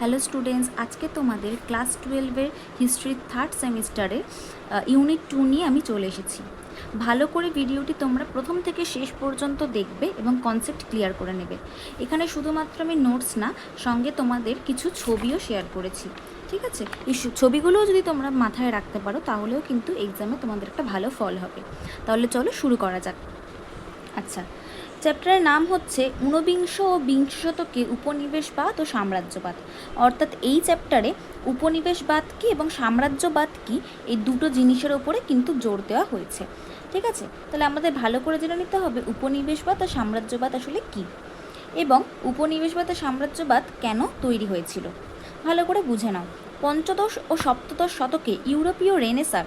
Hello students, আজকে তোমাদের class টুয়েলভের হিস্ট্রির থার্ড সেমিস্টারের ইউনিট টু নিয়ে আমি চলে এসেছি। ভালো করে ভিডিওটি তোমরা প্রথম থেকে শেষ পর্যন্ত দেখবে এবং কনসেপ্ট ক্লিয়ার করে নেবে। এখানে শুধুমাত্র আমি নোটস না, সঙ্গে তোমাদের কিছু ছবিও শেয়ার করেছি। ঠিক আছে? এই ছবিগুলোও যদি তোমরা মাথায় রাখতে পারো, তাহলেও কিন্তু এক্সামে তোমাদের একটা ভালো ফল হবে। তাহলে চলো শুরু করা যাক। আচ্ছা চ্যাপ্টারের নাম হচ্ছে ঊনবিংশ ও বিংশ শতকে উপনিবেশবাদ ও সাম্রাজ্যবাদ। অর্থাৎ এই চ্যাপ্টারে উপনিবেশবাদ কি এবং সাম্রাজ্যবাদ কি, এই দুটো জিনিসের ওপরে কিন্তু জোর দেওয়া হয়েছে। ঠিক আছে? তাহলে আমাদের ভালো করে জেনে নিতে হবে উপনিবেশবাদ আর সাম্রাজ্যবাদ আসলে কি। এবং উপনিবেশবাদ আর সাম্রাজ্যবাদ কেন তৈরি হয়েছিল? ভালো করে বুঝে নাও। পঞ্চদশ ও সপ্তদশ শতকে ইউরোপীয় রেনেসার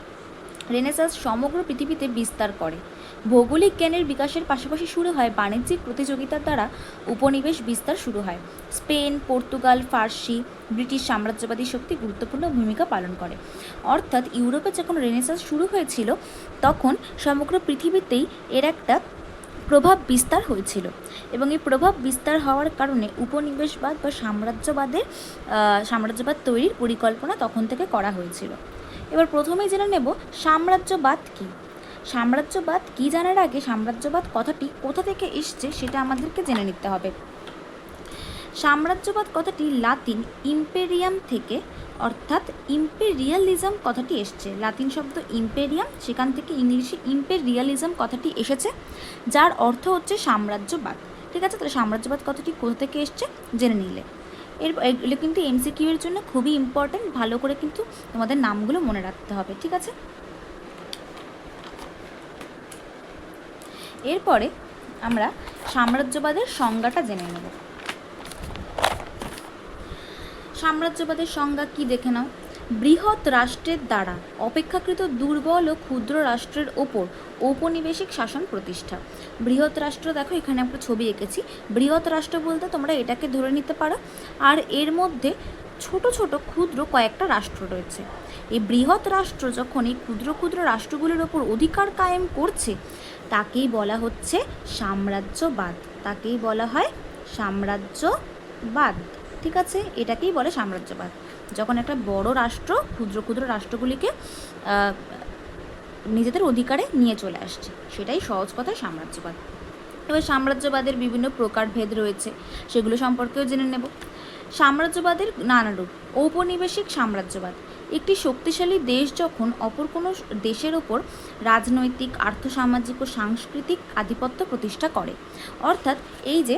রেনেসাস সমগ্র পৃথিবীতে বিস্তার করে। ভৌগোলিক জ্ঞানের বিকাশের পাশাপাশি শুরু হয় বাণিজ্যিক প্রতিযোগিতার দ্বারা উপনিবেশ বিস্তার শুরু হয়। স্পেন, পর্তুগাল, ফার্সি, ব্রিটিশ সাম্রাজ্যবাদী শক্তি গুরুত্বপূর্ণ ভূমিকা পালন করে। অর্থাৎ ইউরোপে যখন রেনেসাস শুরু হয়েছিল, তখন সমগ্র পৃথিবীতেই এর একটা প্রভাব বিস্তার হয়েছিল এবং এই প্রভাব বিস্তার হওয়ার কারণে উপনিবেশবাদ বা সাম্রাজ্যবাদের সাম্রাজ্যবাদ তৈরির পরিকল্পনা তখন থেকে করা হয়েছিল। এবার প্রথমেই জেনে নেব সাম্রাজ্যবাদ কি। সাম্রাজ্যবাদ কি জানার আগে সাম্রাজ্যবাদ কথাটি কোথা থেকে এসছে সেটা আমাদেরকে জেনে নিতে হবে। সাম্রাজ্যবাদ কথাটি লাতিন ইম্পেরিয়াম থেকে, অর্থাৎ ইম্পেরিয়ালিজম কথাটি এসছে। লাতিন শব্দ ইম্পেরিয়াম, সেখান থেকে ইংলিশে ইম্পেরিয়ালিজম কথাটি এসেছে, যার অর্থ হচ্ছে সাম্রাজ্যবাদ। ঠিক আছে? তাহলে সাম্রাজ্যবাদ কথাটি কোথা থেকে এসছে? জেনে নিলে। এর, এগুলো কিন্তু এমসিকিউ এর জন্য খুবই ইম্পর্ট্যান্ট ভালো করে কিন্তু তোমাদের নামগুলো মনে রাখতে হবে। ঠিক আছে? এরপরে আমরা সাম্রাজ্যবাদের সংজ্ঞাটা জেনে নেব। সাম্রাজ্যবাদের সংজ্ঞা কি দেখে নাও? বৃহৎ রাষ্ট্রের দ্বারা অপেক্ষাকৃত দুর্বল ও ক্ষুদ্র রাষ্ট্রের ওপর ঔপনিবেশিক শাসন প্রতিষ্ঠা। বৃহৎ রাষ্ট্র দেখো, এখানে একটা ছবি এঁকেছি। বৃহৎ রাষ্ট্র বলতে তোমরা এটাকে ধরে নিতে পারো। আর এর মধ্যে ছোট ছোট ক্ষুদ্র কয়েকটা রাষ্ট্র রয়েছে। এই বৃহৎ রাষ্ট্র যখন এই ক্ষুদ্র ক্ষুদ্র রাষ্ট্রগুলির ওপর অধিকার কায়েম করছে তাকেই বলা হচ্ছে সাম্রাজ্যবাদ। তাকেই বলা হয় সাম্রাজ্যবাদ। ঠিক আছে? এটাকেই বলে সাম্রাজ্যবাদ। যখন একটা বড় রাষ্ট্র ক্ষুদ্র ক্ষুদ্র রাষ্ট্রগুলিকে নিজেদের অধিকারে নিয়ে চলে আসছে, সেটাই সহজ কথায় সাম্রাজ্যবাদ। এবার সাম্রাজ্যবাদের বিভিন্ন প্রকারভেদ রয়েছে, সেগুলো সম্পর্কেও জেনে নেব। সাম্রাজ্যবাদের নানা রূপ ঔপনিবেশিক সাম্রাজ্যবাদ। একটি শক্তিশালী দেশ যখন অপর কোনো দেশের ওপর রাজনৈতিক, আর্থসামাজিক ও সাংস্কৃতিক আধিপত্য প্রতিষ্ঠা করে। অর্থাৎ এই যে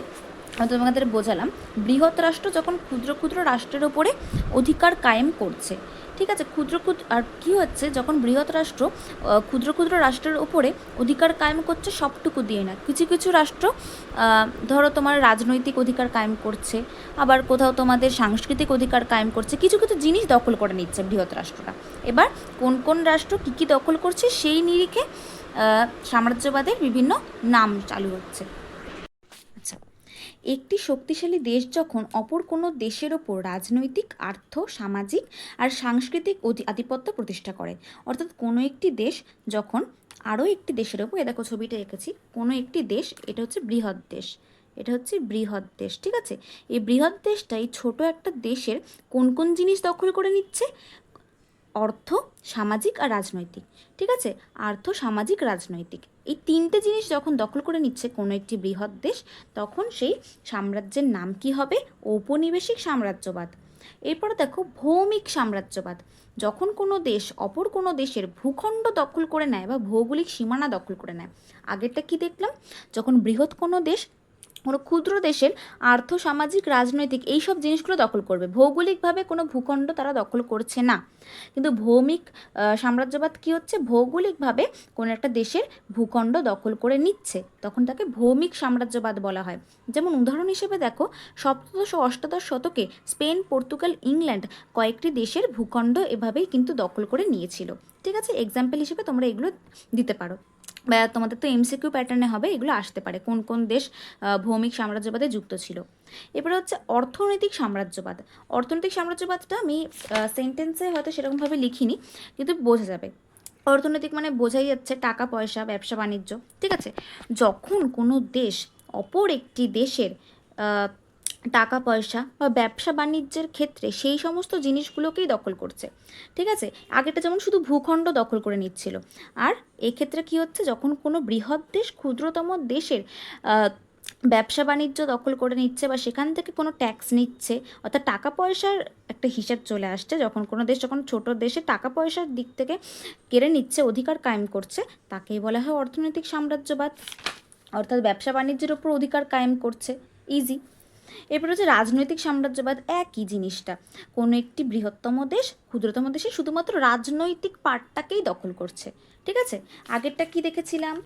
আমি তোমাদের বোঝালাম। বৃহৎ রাষ্ট্র যখন ক্ষুদ্র ক্ষুদ্র রাষ্ট্রের ওপরে অধিকার কায়েম করছে, ঠিক আছে? ক্ষুদ্র ক্ষুদ্র, আর কী হচ্ছে? যখন বৃহৎ রাষ্ট্র ক্ষুদ্র ক্ষুদ্র রাষ্ট্রের ওপরে অধিকার কায়েম করছে, সবটুকু দিয়ে না। কিছু কিছু রাষ্ট্র ধরো তোমার রাজনৈতিক অধিকার কায়েম করছে, আবার কোথাও তোমাদের সাংস্কৃতিক অধিকার কায়েম করছে, কিছু কিছু জিনিস দখল করে নিচ্ছে বৃহৎ রাষ্ট্রটা এবার কোন কোন রাষ্ট্র কী কী দখল করছে, সেই নিরিখে সাম্রাজ্যবাদের বিভিন্ন নাম চালু হচ্ছে। একটি শক্তিশালী দেশ যখন অপর কোনো দেশের ওপর রাজনৈতিক, আর্থ, সামাজিক আর সাংস্কৃতিক আধিপত্য প্রতিষ্ঠা করে। অর্থাৎ কোনো একটি দেশ যখন আরও একটি দেশের ওপর এ দেখো ছবিটা এঁকেছি, কোনো একটি দেশ, এটা হচ্ছে বৃহৎ দেশ। এটা হচ্ছে বৃহৎ দেশ, ঠিক আছে? এই বৃহৎ দেশটা এই ছোট একটা দেশের কোন কোন জিনিস দখল করে নিচ্ছে? অর্থ, সামাজিক আর রাজনৈতিক, ঠিক আছে? আর্থ, সামাজিক, রাজনৈতিক। এই তিনটে জিনিস যখন দখল করে নিচ্ছে কোনো একটি বৃহৎ দেশ, তখন সেই সাম্রাজ্যের নাম কি হবে? ঔপনিবেশিক সাম্রাজ্যবাদ। এরপরে দেখো, ভৌমিক সাম্রাজ্যবাদ। যখন কোনো দেশ অপর কোনো দেশের ভূখণ্ড দখল করে নেয় বা ভৌগোলিক সীমানা দখল করে নেয়, আগেরটা কি দেখলাম? যখন বৃহৎ কোনো দেশ কোনো ক্ষুদ্র দেশের আর্থ, সামাজিক, রাজনৈতিক এই সব জিনিসগুলো দখল করবে। ভৌগোলিকভাবে কোনো ভূখণ্ড তারা দখল করছে না। কিন্তু ভৌমিক সাম্রাজ্যবাদ কি হচ্ছে? ভৌগোলিকভাবে কোনো একটা দেশের ভূখণ্ড দখল করে নিচ্ছে। তখন তাকে ভৌমিক সাম্রাজ্যবাদ বলা হয়। যেমন উদাহরণ হিসেবে দেখো, সপ্তদশ ও অষ্টাদশ শতকে স্পেন, পর্তুগাল, ইংল্যান্ড কয়েকটি দেশের ভূখণ্ড এভাবেই কিন্তু দখল করে নিয়েছিল। ঠিক আছে? এক্সাম্পল হিসেবে তোমরা এগুলো দিতে পারো। বা তোমাদের তো এমসিকিউ প্যাটার্নে হবে, এগুলো আসতে পারে। কোন কোন দেশ ভৌমিক সাম্রাজ্যবাদে যুক্ত ছিল? এরপরে হচ্ছে অর্থনৈতিক সাম্রাজ্যবাদ। অর্থনৈতিক সাম্রাজ্যবাদটা আমি সেন্টেন্সে হয়তো সেরকমভাবে লিখিনি, কিন্তু বোঝা যাবে। অর্থনৈতিক মানে বোঝাই যাচ্ছে টাকা, পয়সা, ব্যবসা, বাণিজ্য। ঠিক আছে? যখন কোনো দেশ অপর একটি দেশের টাকা পয়সা বা ব্যবসা বাণিজ্যের ক্ষেত্রে সেই সমস্ত জিনিসগুলোকেই দখল করছে। ঠিক আছে? আগেটা যেমন শুধু ভূখণ্ড দখল করে নিচ্ছিল। আর এক্ষেত্রে কী হচ্ছে? যখন কোনো বৃহৎ দেশ, ক্ষুদ্রতম দেশের ব্যবসা বাণিজ্য দখল করে নিচ্ছে বা সেখান থেকে কোনো ট্যাক্স নিচ্ছে, অর্থাৎ টাকা পয়সার একটা হিসাব চলে আসছে, যখন কোনো দেশ যখন ছোট দেশে টাকা পয়সার দিক থেকে কেড়ে নিচ্ছে, অধিকার কায়েম করছে, তাকেই বলা হয় অর্থনৈতিক সাম্রাজ্যবাদ। অর্থাৎ ব্যবসা বাণিজ্যের ওপর অধিকার কায়েম করছে। ইজি এরপর হচ্ছে রাজনৈতিক সাম্রাজ্যবাদ একই জিনিসটা। কোনো একটি বৃহত্তম দেশ, ক্ষুদ্রতম দেশে শুধুমাত্র রাজনৈতিক পার্টটাকেই দখল করছে। ঠিক আছে? আগেরটা কি দেখেছিলাম?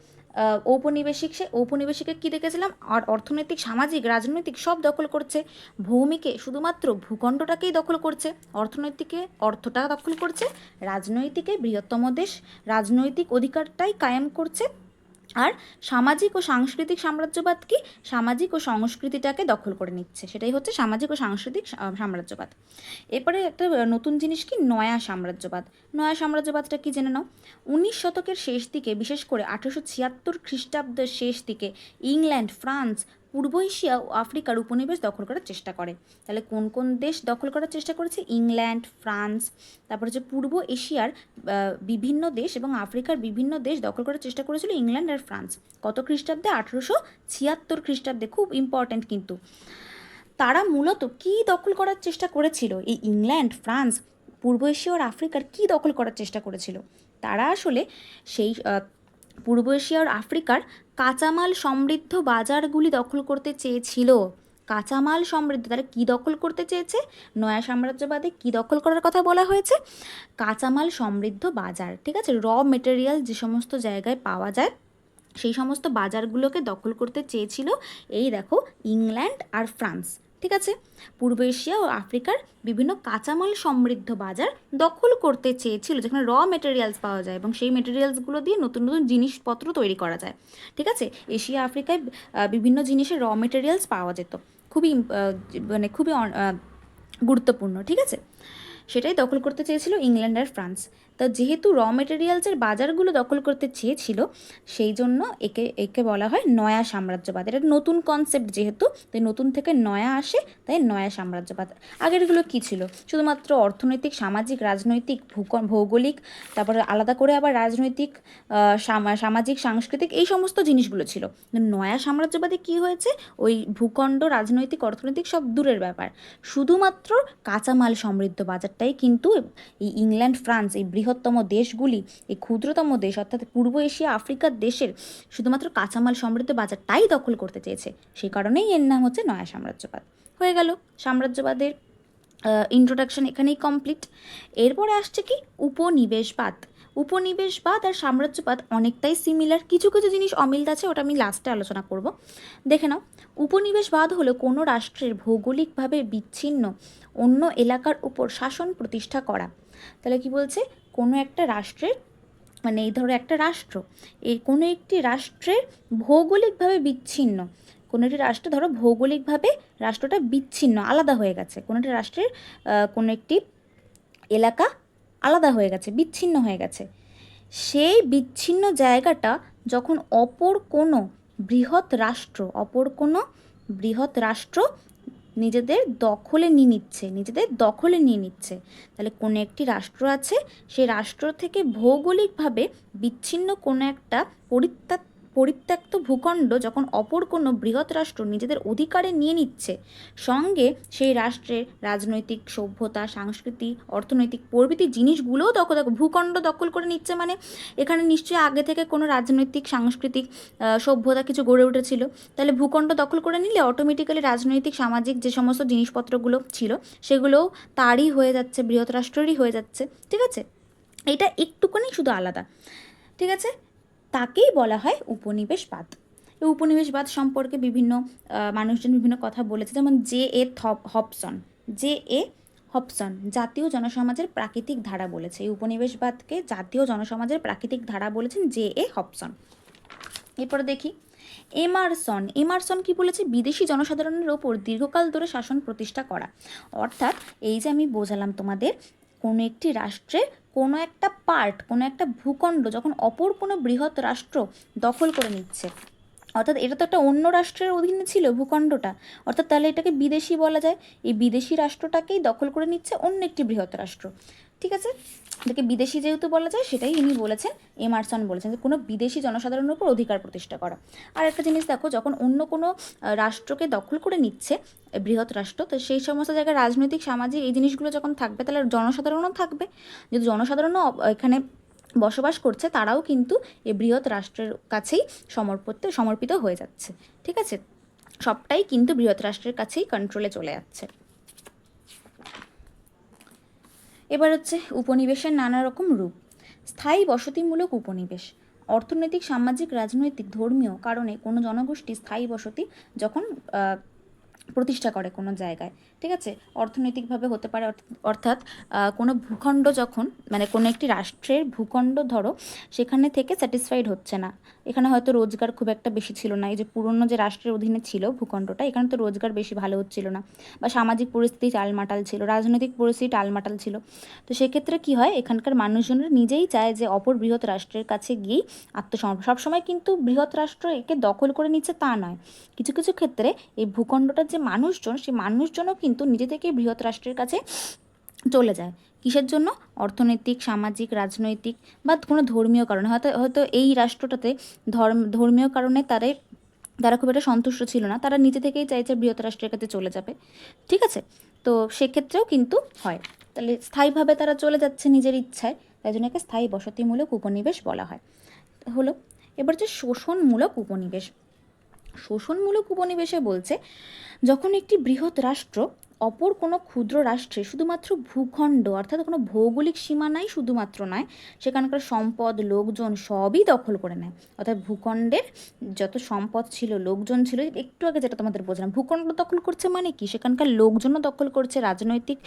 ঔপনিবেশিক সে ঔপনিবেশিকে কী দেখেছিলাম? আর অর্থনৈতিক, সামাজিক, রাজনৈতিক সব দখল করছে। ভৌমিকে শুধুমাত্র ভূখণ্ডটাকেই দখল করছে। অর্থনৈতিকে, অর্থটা দখল করছে। রাজনৈতিকে বৃহত্তম দেশ, রাজনৈতিক অধিকারটাই কায়েম করছে। আর সামাজিক ও সাংস্কৃতিক সাম্রাজ্যবাদ কি? সামাজিক ও সংস্কৃতিটাকে দখল করে নিচ্ছে। সেটাই হচ্ছে সামাজিক ও সাংস্কৃতিক সাম্রাজ্যবাদ। এরপরে একটা নতুন জিনিস কি? নয়া সাম্রাজ্যবাদ। নয়া সাম্রাজ্যবাদটা কি জেনে নাও? উনিশ শতকের শেষ দিকে, বিশেষ করে আঠেরোশো ছিয়াত্তর খ্রিস্টাব্দের শেষ দিকে, ইংল্যান্ড, ফ্রান্স পূর্ব এশিয়া ও আফ্রিকার উপনিবেশ দখল করার চেষ্টা করে। তাহলে কোন কোন দেশ দখল করার চেষ্টা করেছে? ইংল্যান্ড, ফ্রান্স, তারপর হচ্ছে পূর্ব এশিয়ার বিভিন্ন দেশ এবং আফ্রিকার বিভিন্ন দেশ দখল করার চেষ্টা করেছিল ইংল্যান্ড আর ফ্রান্স। কত খ্রিস্টাব্দে? আঠেরোশো ছিয়াত্তর খ্রিস্টাব্দে। খুব ইম্পর্ট্যান্ট কিন্তু। তারা মূলত কী দখল করার চেষ্টা করেছিল? এই ইংল্যান্ড, ফ্রান্স, পূর্ব এশিয়া আর আফ্রিকার কী দখল করার চেষ্টা করেছিল? তারা আসলে সেই পূর্ব এশিয়া আর আফ্রিকার কাঁচামাল সমৃদ্ধ বাজারগুলি দখল করতে চেয়েছিল। কাঁচামাল সমৃদ্ধ তারা কী দখল করতে চেয়েছে? নয়া সাম্রাজ্যবাদে কী দখল করার কথা বলা হয়েছে? কাঁচামাল সমৃদ্ধ বাজার, ঠিক আছে? র মেটেরিয়াল যে সমস্ত জায়গায় পাওয়া যায়, সেই সমস্ত বাজারগুলোকে দখল করতে চেয়েছিল এই দেখো, ইংল্যান্ড আর ফ্রান্স। ঠিক আছে? পূর্ব এশিয়া ও আফ্রিকার বিভিন্ন কাঁচামাল সমৃদ্ধ বাজার দখল করতে চেয়েছিল, যেখানে র মেটেরিয়ালস পাওয়া যায় এবং সেই মেটেরিয়ালসগুলো দিয়ে নতুন নতুন জিনিসপত্র তৈরি করা যায়। ঠিক আছে? এশিয়া, আফ্রিকায় বিভিন্ন জিনিসের র মেটেরিয়ালস পাওয়া যেত। খুবই মানে খুবই গুরুত্বপূর্ণ, ঠিক আছে? সেটাই দখল করতে চেয়েছিল ইংল্যান্ড আর ফ্রান্স। তা যেহেতু র মেটেরিয়ালসের বাজারগুলো দখল করতে চেয়েছিল, সেই জন্য একে একে বলা হয় নয়া সাম্রাজ্যবাদ। এটা নতুন কনসেপ্ট যেহেতু, তাই নতুন থেকে নয়া আসে, তাই নয়া সাম্রাজ্যবাদ। আগেরগুলো কী ছিল? শুধুমাত্র অর্থনৈতিক, সামাজিক, রাজনৈতিক ভৌগোলিক, তারপরে আলাদা করে আবার রাজনৈতিক সামাজিক, সাংস্কৃতিক এই সমস্ত জিনিসগুলো ছিল। নয়া সাম্রাজ্যবাদে কী হয়েছে? ওই ভূখণ্ড, রাজনৈতিক, অর্থনৈতিক সব দূরের ব্যাপার। শুধুমাত্র কাঁচামাল সমৃদ্ধ বাজারটাই কিন্তু এই ইংল্যান্ড, ফ্রান্স এই বৃহত্তম দেশগুলি, এই ক্ষুদ্রতম দেশ অর্থাৎ পূর্ব এশিয়া, আফ্রিকার দেশের শুধুমাত্র কাঁচামাল সমৃদ্ধ বাজারটাই দখল করতে চেয়েছে। সেই কারণেই এর নাম হচ্ছে নয়া সাম্রাজ্যবাদ। হয়ে গেল সাম্রাজ্যবাদের ইন্ট্রোডাকশন এখানেই কমপ্লিট এরপরে আসছে কি? উপনিবেশবাদ। উপনিবেশবাদ আর সাম্রাজ্যবাদ অনেকটাই সিমিলার কিছু কিছু জিনিস অমিল আছে, ওটা আমি লাস্টে আলোচনা করব। দেখে নাও, উপনিবেশবাদ হলো কোনো রাষ্ট্রের ভৌগোলিকভাবে বিচ্ছিন্ন অন্য এলাকার উপর শাসন প্রতিষ্ঠা করা। তাহলে কি বলছে? কোনো একটা রাষ্ট্রের মানে এই ধরো একটা রাষ্ট্র, এই কোনো একটি রাষ্ট্রের ভৌগোলিকভাবে বিচ্ছিন্ন, কোনো একটি রাষ্ট্র ধরো ভৌগোলিকভাবে রাষ্ট্রটা বিচ্ছিন্ন, আলাদা হয়ে গেছে। কোনো একটি রাষ্ট্রের কোনো একটি এলাকা আলাদা হয়ে গেছে, বিচ্ছিন্ন হয়ে গেছে। সেই বিচ্ছিন্ন জায়গাটা যখন অপর কোনো বৃহৎ রাষ্ট্র, অপর কোনো বৃহৎ রাষ্ট্র নিজেদের দখলে নিয়ে নিচ্ছে, নিজেদের দখলে নিয়ে নিচ্ছে, তাহলে কোনো একটি রাষ্ট্র আছে, সেই রাষ্ট্র থেকে ভৌগোলিকভাবে বিচ্ছিন্ন কোনো একটা পরিত্যা পরিত্যক্ত ভূখণ্ড যখন অপর কোনো বৃহৎ রাষ্ট্র নিজেদের অধিকারে নিয়ে নিচ্ছে, সঙ্গে সেই রাষ্ট্রের রাজনৈতিক সভ্যতা, সংস্কৃতি, অর্থনৈতিক প্রভৃতি জিনিসগুলোও দখল দেখো ভূখণ্ড দখল করে নিচ্ছে মানে এখানে নিশ্চয়ই আগে থেকে কোনো রাজনৈতিক, সাংস্কৃতিক সভ্যতা কিছু গড়ে উঠেছিল। তাহলে ভূখণ্ড দখল করে নিলে অটোমেটিক্যালি রাজনৈতিক, সামাজিক যে সমস্ত জিনিসপত্রগুলো ছিল সেগুলোও তারই হয়ে যাচ্ছে, বৃহৎ রাষ্ট্রেরই হয়ে যাচ্ছে। ঠিক আছে? এটা একটুখানি শুধু আলাদা। ঠিক আছে? তাকেই বলা হয় উপনিবেশবাদ। এই উপনিবেশবাদ সম্পর্কে বিভিন্ন মানুষজন বিভিন্ন কথা বলেছে। যেমন জে এ থপ হবসন। জে এ হপসন জাতীয় জনসমাজের প্রাকৃতিক ধারা বলেছে। এই উপনিবেশবাদকে জাতীয় জনসমাজের প্রাকৃতিক ধারা বলেছেন জে এ হপসন এরপরে দেখি, এমারসন। এমারসন কি বলেছে? বিদেশি জনসাধারণের ওপর দীর্ঘকাল ধরে শাসন প্রতিষ্ঠা করা। অর্থাৎ এই যে আমি বোঝালাম তোমাদের কোনো একটি রাষ্ট্রে কোনো একটা পার্ট কোনো একটা ভূখণ্ড যখন অপর কোনো বৃহৎ রাষ্ট্র দখল করে নিচ্ছে, অর্থাৎ এটা তো একটা অন্য রাষ্ট্রের অধীনে ছিল ভূখণ্ডটা, অর্থাৎ তাহলে এটাকে বিদেশি বলা যায়। এই বিদেশি রাষ্ট্রটাকেই দখল করে নিচ্ছে অন্য একটি বৃহৎ রাষ্ট্র। ঠিক আছে? এটাকে বিদেশি যেহেতু বলা যায়, সেটাই ইনি বলেছেন, এমারসন বলেছেন যে কোনো বিদেশি জনসাধারণের উপর অধিকার প্রতিষ্ঠা করা। আর একটা জিনিস দেখো, যখন অন্য কোনো রাষ্ট্রকে দখল করে নিচ্ছে, বৃহৎ রাষ্ট্র, তো সেই সমস্ত জায়গায় রাজনৈতিক, সামাজিক এই জিনিসগুলো যখন থাকবে, তাহলে জনসাধারণও থাকবে। যদি জনসাধারণও এখানে বসবাস করছে, তারাও কিন্তু এই বৃহৎ রাষ্ট্রের কাছেই সমর্পিত সমর্পিত হয়ে যাচ্ছে। ঠিক আছে? সবটাই কিন্তু বৃহৎ রাষ্ট্রের কাছেই কন্ট্রোলে চলে যাচ্ছে। এবার হচ্ছে উপনিবেশের নানা রকম রূপ। স্থায়ী বসতিমূলক উপনিবেশ, অর্থনৈতিক, সামাজিক, রাজনৈতিক, ধর্মীয় কারণে কোনো জনগোষ্ঠী স্থায়ী বসতি যখন প্রতিষ্ঠা করে কোনো জায়গায়, ঠিক আছে? অর্থনৈতিকভাবে হতে পারে, অর্থ- অর্থাৎ কোনো ভূখণ্ড যখন মানে কোনো একটি রাষ্ট্রের ভূখণ্ড ধরো, সেখানে থেকে স্যাটিসফাইড হচ্ছে না। এখানে হয়তো রোজগার খুব একটা বেশি ছিল না। এই যে পুরনো যে রাষ্ট্রের অধীনে ছিল ভূখণ্ডটা, এখানে তো রোজগার বেশি ভালো হচ্ছিল না। বা সামাজিক পরিস্থিতি টালমাটাল ছিল, রাজনৈতিক পরিস্থিতি টালমাটাল ছিল। তো সেক্ষেত্রে কি হয়? এখানকার মানুষজনরা নিজেই চায় যে অপর বৃহৎ রাষ্ট্রের কাছে গিয়েই আত্মসমর্পণ। সবসময় কিন্তু বৃহৎ রাষ্ট্র একে দখল করে নিচ্ছে তা নয়। কিছু কিছু ক্ষেত্রে এই ভূখণ্ডটার যে মানুষজন, সেই মানুষজনও কিন্তু নিজে থেকেই বৃহৎ রাষ্ট্রের কাছে চলে যায়। কিসের জন্য? অর্থনৈতিক, সামাজিক, রাজনৈতিক বা কোনো ধর্মীয় কারণে। হয়তো হয়তো এই রাষ্ট্রটাতে ধর্ম, ধর্মীয় কারণে তাদের, তারা খুব একটা সন্তুষ্ট ছিল না। তারা নিজে থেকেই চাইছে বৃহৎ রাষ্ট্রের কাছে চলে যাবে। ঠিক আছে? তো সেক্ষেত্রেও কিন্তু হয়। তাহলে স্থায়ীভাবে তারা চলে যাচ্ছে নিজের ইচ্ছায়। তাই জন্য একে স্থায়ী বসতিমূলক উপনিবেশ বলা হয়। হলো, এবার যে শোষণমূলক উপনিবেশ। শোষণমূলক উপনিবেশে বলছে, যখন একটি বৃহৎ রাষ্ট্র অপর কোনো ক্ষুদ্র রাষ্ট্রে শুধুমাত্র ভূখণ্ড, অর্থাৎ কোনো ভৌগোলিক সীমানাই শুধুমাত্র নয় সেখানকার সম্পদ, লোকজন সবই দখল করে নেয়। অর্থাৎ ভূখণ্ডের যত সম্পদ ছিল, লোকজন ছিল, একটু আগে যেটা তোমাদের বোঝালাম ভূখণ্ড দখল করছে মানে কি? সেখানকার লোকজনও দখল করছে, রাজনৈতিক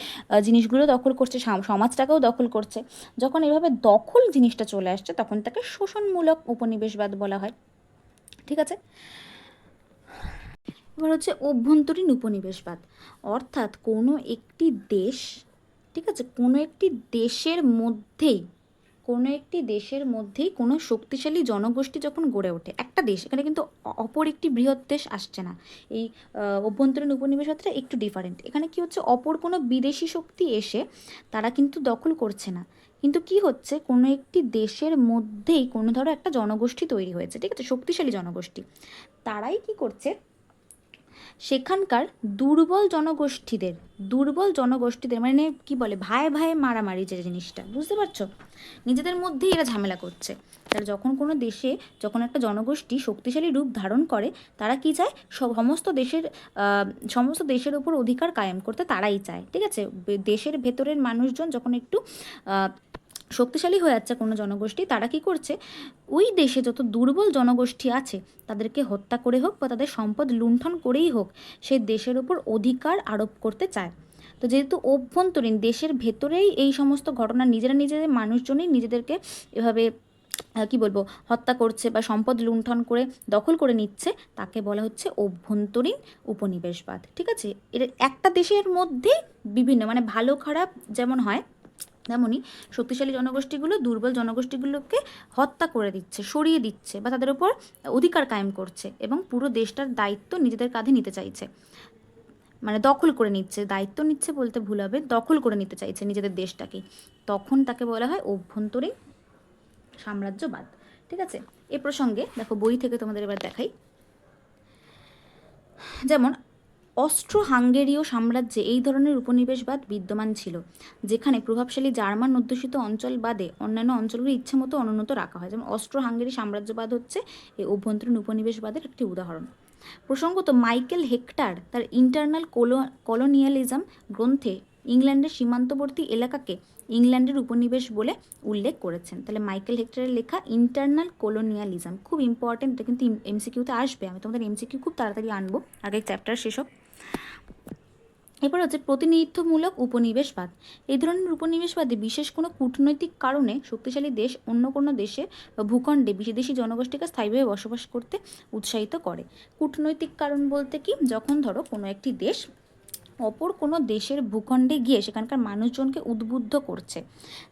জিনিসগুলো দখল করছে সমাজটাকেও দখল করছে। যখন এভাবে দখল জিনিসটা চলে আসছে, তখন তাকে শোষণমূলক উপনিবেশবাদ বলা হয়। ঠিক আছে? এবার হচ্ছে অভ্যন্তরীণ উপনিবেশবাদ। অর্থাৎ কোনো একটি দেশ, ঠিক আছে? কোনো একটি দেশের মধ্যেই, কোনো একটি দেশের মধ্যেই কোনো শক্তিশালী জনগোষ্ঠী যখন গড়ে ওঠে, একটা দেশ, এখানে কিন্তু অপর একটি বৃহৎ দেশ আসছে না। এই অভ্যন্তরীণ উপনিবেশবাদটা একটু ডিফারেন্ট এখানে কি হচ্ছে? অপর কোনো বিদেশি শক্তি এসে তারা কিন্তু দখল করছে না। কিন্তু কি হচ্ছে? কোনো একটি দেশের মধ্যেই কোনো ধরো একটা জনগোষ্ঠী তৈরি হয়েছে, ঠিক আছে? শক্তিশালী জনগোষ্ঠী। তারাই কি করছে? সেখানকার দুর্বল জনগোষ্ঠীদের দুর্বল জনগোষ্ঠীদের মানে কি বলে, ভাই ভাই মারামারি যে জিনিসটা, বুঝতে পারছ? নিজেদের মধ্যেই এরা ঝামেলা করছে। তাহলে যখন কোনো দেশে যখন একটা জনগোষ্ঠী শক্তিশালী রূপ ধারণ করে, তারা কি চায়? সমস্ত দেশের সমস্ত দেশের উপর অধিকার কায়েম করতে তারাই চায়, ঠিক আছে? দেশের ভেতরের মানুষজন যখন একটু শক্তিশালী হয়ে যাচ্ছে কোনো জনগোষ্ঠী, তারা কি করছে? ওই দেশে যত দুর্বল জনগোষ্ঠী আছে, তাদেরকে হত্যা করে হোক বা তাদের সম্পদ লুণ্ঠন করেই হোক, সে দেশের উপর অধিকার আরোপ করতে চায়। তো যেহেতু অভ্যন্তরীণ দেশের ভেতরেই এই সমস্ত ঘটনা নিজেরা নিজেদের মানুষজনই নিজেদেরকে এভাবে কি বলব, হত্যা করছে বা সম্পদ লুণ্ঠন করে দখল করে নিচ্ছে, তাকে বলা হচ্ছে অভ্যন্তরীণ উপনিবেশবাদ। ঠিক আছে? এটা একটা দেশের মধ্যে বিভিন্ন মানে ভালো খারাপ যেমন হয় তেমনই শক্তিশালী জনগোষ্ঠীগুলো দুর্বল জনগোষ্ঠীগুলোকে হত্যা করে দিচ্ছে, সরিয়ে দিচ্ছে বা তাদের উপর অধিকার কায়েম করছে এবং পুরো দেশটার দায়িত্ব নিজেদের কাঁধে নিতে চাইছে। মানে দখল করে নিচ্ছে, দায়িত্ব নিচ্ছে বলতে ভুল হবে, দখল করে নিতে চাইছে নিজেদের দেশটাকে তখন তাকে বলা হয় অভ্যন্তরীণ সাম্রাজ্যবাদ। ঠিক আছে? এ প্রসঙ্গে দেখো বই থেকে তোমাদের এবার দেখাই। যেমন অস্ট্রো হাঙ্গেরীয় সাম্রাজ্যে এই ধরনের উপনিবেশবাদ বিদ্যমান ছিল, যেখানে প্রভাবশালী জার্মান অধ্যুষিত অঞ্চল বাদে অন্যান্য অঞ্চলগুলি ইচ্ছেমতো অনুন্নত রাখা হয়। যেমন, অস্ট্রো হাঙ্গেরি সাম্রাজ্যবাদ হচ্ছে এই অভ্যন্তরীণ উপনিবেশবাদের একটি উদাহরণ। প্রসঙ্গত, মাইকেল হেক্টার তার ইন্টারনাল কলোনিয়ালিজম গ্রন্থে ইংল্যান্ডের সীমান্তবর্তী এলাকাকে ইংল্যান্ডের উপনিবেশ বলে উল্লেখ করেছেন। তাহলে মাইকেল হেক্টরের লেখা ইন্টারনাল কলোনিয়ালিজম খুব ইম্পর্টেন্ট এটা কিন্তু এমসিকিউতে আসবে। আমি তোমাদের এমসিকিউ খুব তাড়াতাড়ি আনব। আগে চ্যাপ্টার শেষ হোক। এরপর হচ্ছে প্রতিনিধিত্বমূলক উপনিবেশবাদ। এই ধরনের উপনিবেশবাদে বিশেষ কোনো কূটনৈতিক কারণে শক্তিশালী দেশ অন্য কোনো দেশে বা ভূখণ্ডে বিদেশি জনগোষ্ঠীকে স্থায়ীভাবে বসবাস করতে উৎসাহিত করে। কূটনৈতিক কারণ বলতে কি? যখন ধরো কোনো একটি দেশ অপর কোনো দেশের ভূখণ্ডে গিয়ে সেখানকার মানুষজনকে উদ্বুদ্ধ করছে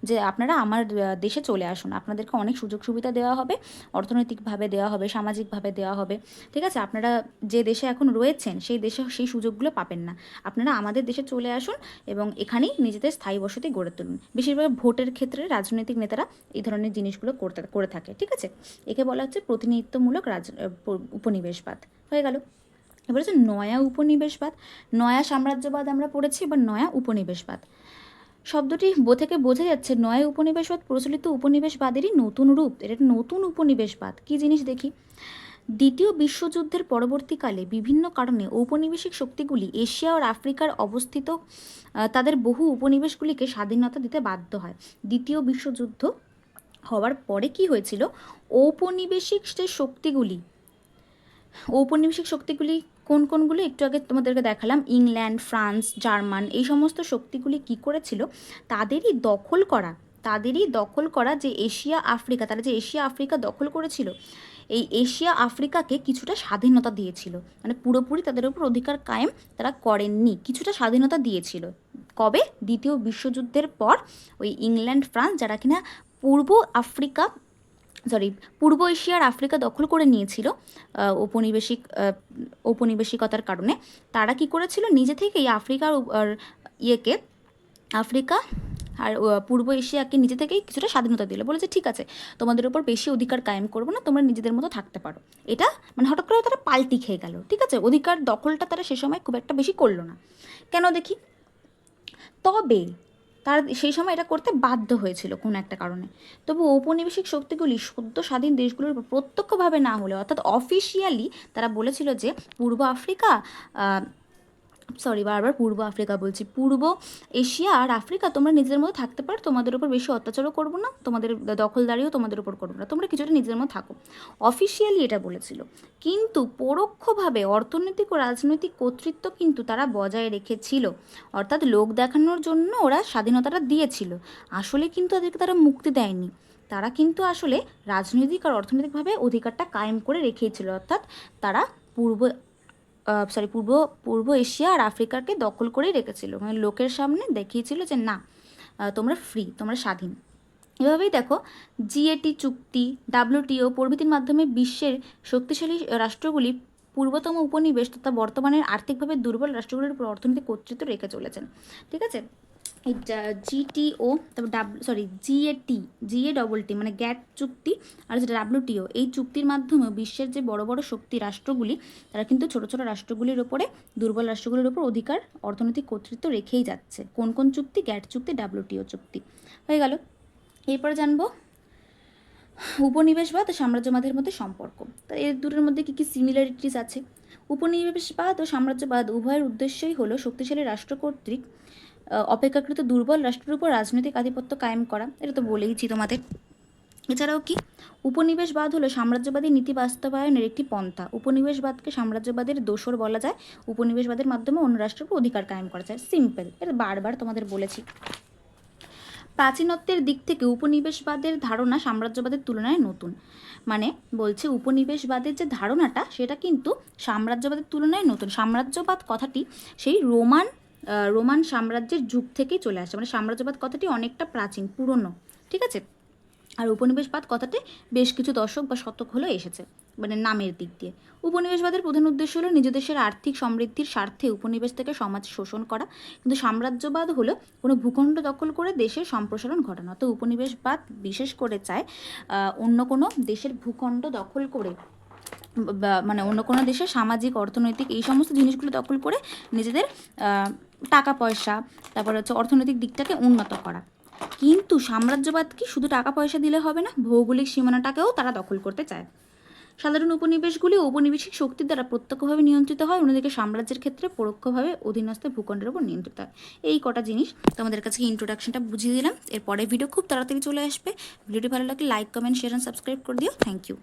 যে আপনারা আমার দেশে চলে আসুন। আপনাদেরকে অনেক সুযোগ সুবিধা দেওয়া হবে, অর্থনৈতিকভাবে দেওয়া হবে, সামাজিকভাবে দেওয়া হবে। ঠিক আছে? আপনারা যে দেশে এখন রয়েছেন, সেই দেশে সেই সুযোগগুলো পাবেন না। আপনারা আমাদের দেশে চলে আসুন এবং এখানেই নিজেদের স্থায়ী বসতি গড়ে তুলুন। বেশিরভাগ ভোটের ক্ষেত্রে রাজনৈতিক নেতারা এই ধরনের জিনিসগুলো করতে, করে থাকে। ঠিক আছে? একে বলা হচ্ছে প্রতিনিধিত্বমূলক রাজ উপনিবেশবাদ। হয়ে গেল। এবার হচ্ছে নয়া উপনিবেশবাদ, নয়া সাম্রাজ্যবাদ আমরা পড়েছি, এবার নয়া উপনিবেশবাদ। শব্দটি বো থেকে বোঝা যাচ্ছে নয়া উপনিবেশবাদ প্রচলিত উপনিবেশবাদেরই নতুন রূপ। এটা নতুন উপনিবেশবাদ। কী জিনিস দেখি? দ্বিতীয় বিশ্বযুদ্ধের পরবর্তীকালে বিভিন্ন কারণে ঔপনিবেশিক শক্তিগুলি এশিয়া ও আফ্রিকার অবস্থিত তাদের বহু উপনিবেশগুলিকে স্বাধীনতা দিতে বাধ্য হয়। দ্বিতীয় বিশ্বযুদ্ধ হওয়ার পরে কি হয়েছিল? ঔপনিবেশিক যে শক্তিগুলি, ঔপনিবেশিক শক্তিগুলি কোন কোনগুলো একটু আগে তোমাদেরকে দেখালাম? ইংল্যান্ড, ফ্রান্স, জার্মান, এই সমস্ত শক্তিগুলি কি করেছিল? তাদেরই দখল করা, তাদেরই দখল করা যে এশিয়া, আফ্রিকা, তারা যে এশিয়া, আফ্রিকা দখল করেছিল, এই এশিয়া, আফ্রিকাকে কিছুটা স্বাধীনতা দিয়েছিল। মানে পুরোপুরি তাদের উপর অধিকার কায়েম তারা করেননি, কিছুটা স্বাধীনতা দিয়েছিল। কবে? দ্বিতীয় বিশ্বযুদ্ধের পর ওই ইংল্যান্ড, ফ্রান্স, যারা কিনা পূর্ব আফ্রিকা সরি পূর্ব এশিয়ার আফ্রিকা দখল করে নিয়েছিল ঔপনিবেশিক ঔপনিবেশিকতার কারণে। তারা কি করেছিল? নিজে থেকেই আফ্রিকার ইয়েকে, আফ্রিকা আর পূর্ব এশিয়াকে নিজে থেকেই কিছুটা স্বাধীনতা দিল। বলেছে, ঠিক আছে, তোমাদের উপর বেশি অধিকার কায়েম করব না, তোমরা নিজেদের মতো থাকতে পারো। এটা মানে হঠাৎ করে তারা পাল্টি খেয়ে গেল, ঠিক আছে? অধিকার দখলটা তারা সে সময় খুব একটা বেশি করল না। কেন দেখি? তবে তারা সেই সময় এটা করতে বাধ্য হয়েছিল কোনো একটা কারণে। তবু ঔপনিবেশিক শক্তিগুলি সদ্য স্বাধীন দেশগুলোর উপর প্রত্যক্ষভাবে না হলে, অর্থাৎ অফিসিয়ালি তারা বলেছিল যে পূর্ব আফ্রিকা সরি, বারবার পূর্ব আফ্রিকা বলছি। পূর্ব এশিয়া আর আফ্রিকা, তোমরা নিজেদের মধ্যে থাকতে পারো, তোমাদের উপর বেশি অত্যাচারও করব না, তোমাদের দখলদারিও তোমাদের উপর করব না, তোমরা কিছুটা নিজেদের মধ্যে থাকো। অফিসিয়ালি এটা বলেছিল। কিন্তু পরোক্ষভাবে অর্থনৈতিক ও রাজনৈতিক কর্তৃত্ব কিন্তু তারা বজায় রেখেছিল। অর্থাৎ লোক দেখানোর জন্য ওরা স্বাধীনতাটা দিয়েছিল। আসলে কিন্তু তাদেরকে তারা মুক্তি দেয়নি। তারা কিন্তু আসলে রাজনৈতিক আর অর্থনৈতিকভাবে অধিকারটা কায়েম করে রেখেছিল। অর্থাৎ তারা পূর্ব সরি পূর্ব পূর্ব এশিয়া আর আফ্রিকাকে দখল করেই রেখেছিল। মানে লোকের সামনে দেখিয়েছিল যে না তোমরা ফ্রি তোমরা স্বাধীন। এভাবেই দেখো জিএটি চুক্তি ডাব্লিউটিও প্রভৃতির মাধ্যমে বিশ্বের শক্তিশালী রাষ্ট্রগুলি পূর্বতম উপনিবেশ তথা বর্তমানের আর্থিকভাবে দুর্বল রাষ্ট্রগুলির উপর অর্থনৈতিক কর্তৃত্ব রেখে চলেছেন। ঠিক আছে? জিটিও তারপর W sorry GAT GA double T মানে গ্যাট চুক্তি আর যেটা ডাব্লিউটিও এই চুক্তির মাধ্যমে বিশ্বের যে বড় বড় শক্তি রাষ্ট্রগুলি, তারা কিন্তু ছোট ছোট রাষ্ট্রগুলির ওপরে দুর্বল রাষ্ট্রগুলির ওপর অধিকার, অর্থনৈতিক কর্তৃত্ব রেখেই যাচ্ছে। কোন কোন চুক্তি? গ্যাট চুক্তি ডাব্লিউটিও চুক্তি। হয়ে গেল। এরপরে জানব উপনিবেশবাদ ও সাম্রাজ্যবাদের মধ্যে সম্পর্ক। তা এর দুটোর মধ্যে কী কী সিমিলারিটিস আছে? উপনিবেশবাদ ও সাম্রাজ্যবাদ উভয়ের উদ্দেশ্যই হলো শক্তিশালী রাষ্ট্র কর্তৃক অপেক্ষাকৃত দুর্বল রাষ্ট্রের উপর রাজনৈতিক আধিপত্য কায়েম করা, এটা তো বলেইছি তোমাদের। এছাড়াও কি? উপনিবেশবাদ হলো সাম্রাজ্যবাদী নীতি বাস্তবায়নের একটি পন্থা। উপনিবেশবাদকে সাম্রাজ্যবাদের দোসর বলা যায়। উপনিবেশবাদের মাধ্যমে অন্য রাষ্ট্রের উপর অধিকার কায়েম করা যায়। সিম্পল এটা বারবার তোমাদের বলেছি। প্রাচীনত্বের দিক থেকে উপনিবেশবাদের ধারণা সাম্রাজ্যবাদের তুলনায় নতুন। মানে বলছে উপনিবেশবাদের যে ধারণাটা, সেটা কিন্তু সাম্রাজ্যবাদের তুলনায় নতুন। সাম্রাজ্যবাদ কথাটি সেই রোমান রোমান সাম্রাজ্যের যুগ থেকেই চলে আসে। মানে সাম্রাজ্যবাদ কথাটি অনেকটা প্রাচীন, পুরনো, ঠিক আছে? আর উপনিবেশবাদ কথাটি বেশ কিছু দশক বা শতক হলো এসেছে মানে নামের দিক দিয়ে। উপনিবেশবাদের প্রধান উদ্দেশ্য হলো নিজ দেশের আর্থিক সমৃদ্ধির স্বার্থে উপনিবেশ থেকে সমাজ শোষণ করা। কিন্তু সাম্রাজ্যবাদ হলো কোনো ভূখণ্ড দখল করে দেশের সম্প্রসারণ ঘটানো। তো উপনিবেশবাদ বিশেষ করে চায় অন্য কোনো দেশের ভূখণ্ড দখল করে মানে অন্য কোনো দেশের সামাজিক, অর্থনৈতিক এই সমস্ত জিনিসগুলো দখল করে নিজেদের টাকা পয়সা তারপর হচ্ছে অর্থনৈতিক দিকটাকে উন্নত করা। কিন্তু সাম্রাজ্যবাদ কি শুধু টাকা পয়সা দিলে হবে না, ভৌগোলিক সীমানাটাকেও তারা দখল করতে চায়। সাধারণ উপনিবেশগুলি ঔপনিবেশিক শক্তির দ্বারা প্রত্যক্ষভাবে নিয়ন্ত্রিত হয়, অন্যদিকে সাম্রাজ্যের ক্ষেত্রে পরোক্ষভাবে অধীনস্থ ভূখণ্ডের উপর নিয়ন্ত্রিত হয়। এই কটা জিনিস তোমাদের কাছে ইন্ট্রোডাকশনটা বুঝিয়ে দিলাম। এরপরে ভিডিও খুব তাড়াতাড়ি চলে আসবে। ভিডিওটি ভালো লাগলে like comment share and subscribe করে দিও। Thank you